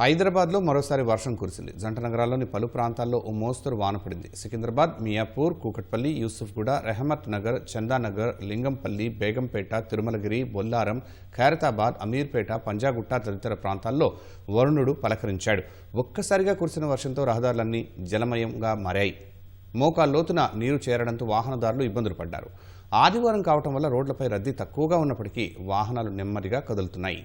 హైదరాబాద్లో మరోసారి వర్షం కురిసింది. జంట నగరాల్లోని పలు ప్రాంతాల్లో ఓ మోస్తరు వాన పడింది. సికింద్రాబాద్ మియాపూర్ కూకట్పల్లి యూసుఫ్గూడ రెహమత్ నగర్ చందానగర్ లింగంపల్లి బేగంపేట తిరుమలగిరి బొల్లారం ఖైరతాబాద్ అమీర్పేట పంజాగుట్ట తదితర ప్రాంతాల్లో వరుణుడు పలకరించాడు. ఒక్కసారిగా కురిసిన వర్షంతో రహదారులన్నీ జలమయంగా మారాయి. మోకాల్ లోతున నీరు చేరడంతో వాహనదారులు ఇబ్బందులు పడ్డారు. ఆదివారం కావటం వల్ల రోడ్లపై రద్దీ తక్కువగా ఉన్నప్పటికీ వాహనాలు నెమ్మదిగా కదులుతున్నాయి.